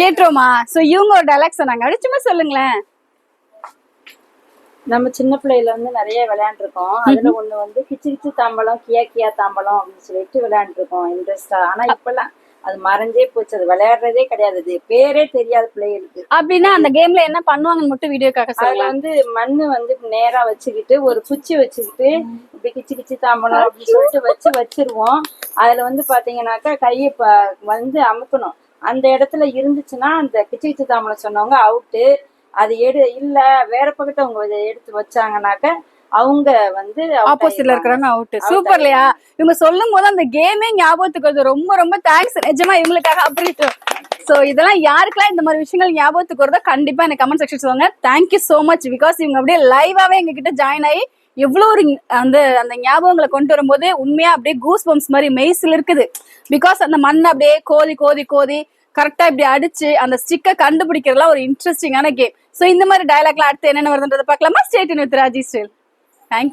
கேட்டுருவோமா? So இவங்க ஒரு dialogue சொன்னாங்க. அப்படி சும்மா சொல்லுங்களேன். நம்ம சின்ன பிள்ளையில வந்து நிறைய விளையாண்டுருக்கோம். அதுல ஒண்ணு வந்து கிச்சு கிச்சு தாம்பலம் கியா கியா தாம்பலம் அப்படின்னு சொல்லிட்டு விளையாண்டுருக்கோம். இன்ட்ரெஸ்டா ஆனா இப்பெல்லாம் அது மறைஞ்சே போச்சு அது விளையாடுறதே கிடையாது. அது பேரே தெரியாத பிள்ளைகளுக்கு அப்படின்னா அந்த கேம்ல என்ன பண்ணுவாங்கன்னு மட்டும் வீடியோக்காக அதுல வந்து மண்ணு வந்து நேரா வச்சுக்கிட்டு ஒரு குச்சி வச்சுக்கிட்டு இப்படி கிச்சு கிச்சு தாம்பலம் அப்படின்னு சொல்லிட்டு வச்சு வச்சிருவோம். அதுல வந்து பாத்தீங்கன்னாக்கா கையை வந்து அமுக்கணும். அந்த இடத்துல இருந்துச்சுன்னா அந்த கிச்சு கிச்சு தாம்பலம் சொன்னவங்க அவுட்டு அது எடு இல்ல வேற பக்கத்தை அவங்க எடுத்து வச்சாங்கன்னாக்க அவங்க வந்து ஆப்போசிட்ல. இருக்கிறவங்க அவுட் சூப்பர் இல்லையா? இவங்க சொல்லும் போது அந்த கேமே ஞாபகத்துக்கு வருது. ரொம்ப ரொம்ப தேங்க்ஸ் நிஜமா இவங்களுக்காக அப்ரிஷியேட் சோ இதெல்லாம் யாருக்கெல்லாம் இந்த மாதிரி விஷயங்கள் ஞாபகத்துக்கு வருதோ கண்டிப்பா எனக்கு கமெண்ட் செக்ஷன் சொல்லுங்க. Thank you so much because இவங்க அப்படியே லைவாவே எங்க கிட்ட ஜாயின் ஆகி எவ்வளோ ஒரு அந்த அந்த ஞாபகங்களை கொண்டு வரும்போது உண்மையா அப்படியே கூஸ் பம்ப்ஸ் மாதிரி மெய்ஸில் இருக்குது. பிகாஸ் அந்த மண்ணை அப்படியே கோதி கோதி கோதி கரெக்டா இப்படி அடிச்சு அந்த ஸ்டிக்கை கண்டுபிடிக்கிறதுலாம் ஒரு இன்ட்ரெஸ்டிங்கான கேம் சோ இந்த மாதிரி டயலாக்லாம் அடுத்து என்னென்ன வருதுன்றதை பார்க்கலாமா? State with Raji style thank you